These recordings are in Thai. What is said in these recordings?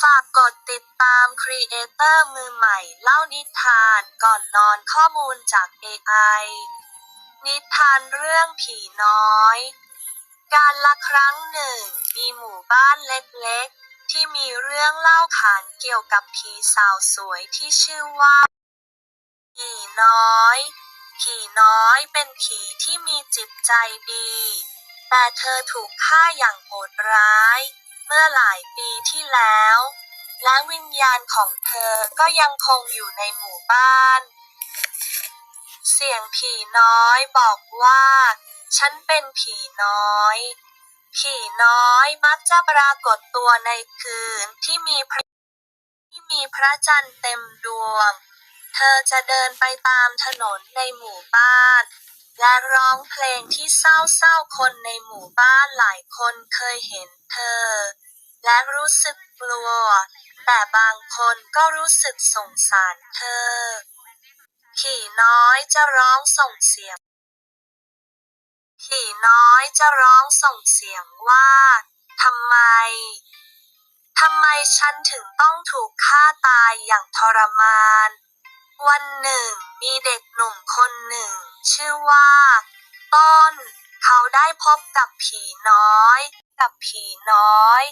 ฝากกดติดตามครีเอเตอร์มือใหม่เล่านิทานก่อนนอนข้อมูลจาก AI นิทานเรื่องผีน้อย การละครั้งหนึ่ง มีหมู่บ้านเล็กๆ ที่มีเรื่องเล่าขานเกี่ยวกับผีสาวสวยที่ชื่อว่า ผีน้อย ผีน้อยเป็นผีที่มีจิตใจดี แต่เธอถูกฆ่าอย่างโหดร้าย เมื่อหลายปีที่แล้ว และวิญญาณของเธอก็ยังคงอยู่ในหมู่บ้าน เสียงผีน้อยบอกว่า ฉันเป็นผีน้อยผีน้อยมักจะปรากฏตัวในคืนที่มีพระที่มีพระจันทร์เต็มดวง เธอจะเดินไปตามถนนในหมู่บ้าน และร้องเพลงที่เศร้าๆ คนในหมู่บ้านหลายคนเคยเห็นเธอ และรู้สึกกลัว แต่บางคนก็รู้สึกสงสารเธอผีน้อยจะร้องส่งเสียงผีน้อยจะร้องส่งเสียงว่าทำไมทำไมฉันถึงต้องถูกฆ่าตายอย่างทรมาน วันหนึ่ง มีเด็กหนุ่มคนหนึ่ง ชื่อว่า ต้น เขาได้พบกับผีน้อย กับผีน้อย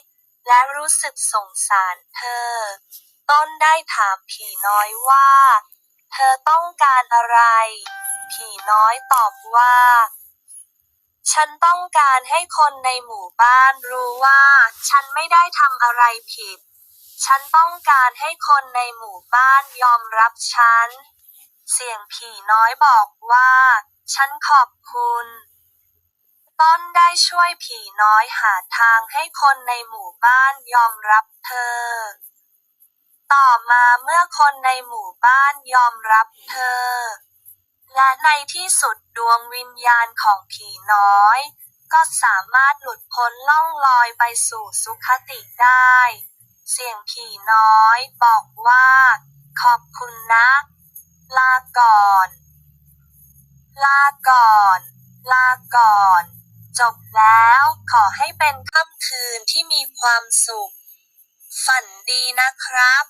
และรู้สึกสงสารเธอ ต้นได้ถามผีน้อยว่า เธอต้องการอะไร ผีน้อยตอบว่า ฉันต้องการให้คนในหมู่บ้านรู้ว่า ฉันไม่ได้ทำอะไรผิด ฉันต้องการให้คนในหมู่บ้านยอมรับฉัน เสียงผีน้อยบอกว่า ฉันขอบคุณ ต้นได้ช่วยผีน้อยหาทางให้คนในหมู่บ้านยอมรับเธอ ต่อมาเมื่อคนในหมู่บ้านยอมรับเธอ และในที่สุดดวงวิญญาณของผีน้อย ก็สามารถหลุดพ้นล่องลอยไปสู่สุคติได้ เสียงผีน้อยบอกว่า ขอบคุณนะ ลาก่อน ลาก่อน ลาก่อน จบแล้วขอให้เป็นค่ำคืนที่มีความสุข ฝันดีนะครับ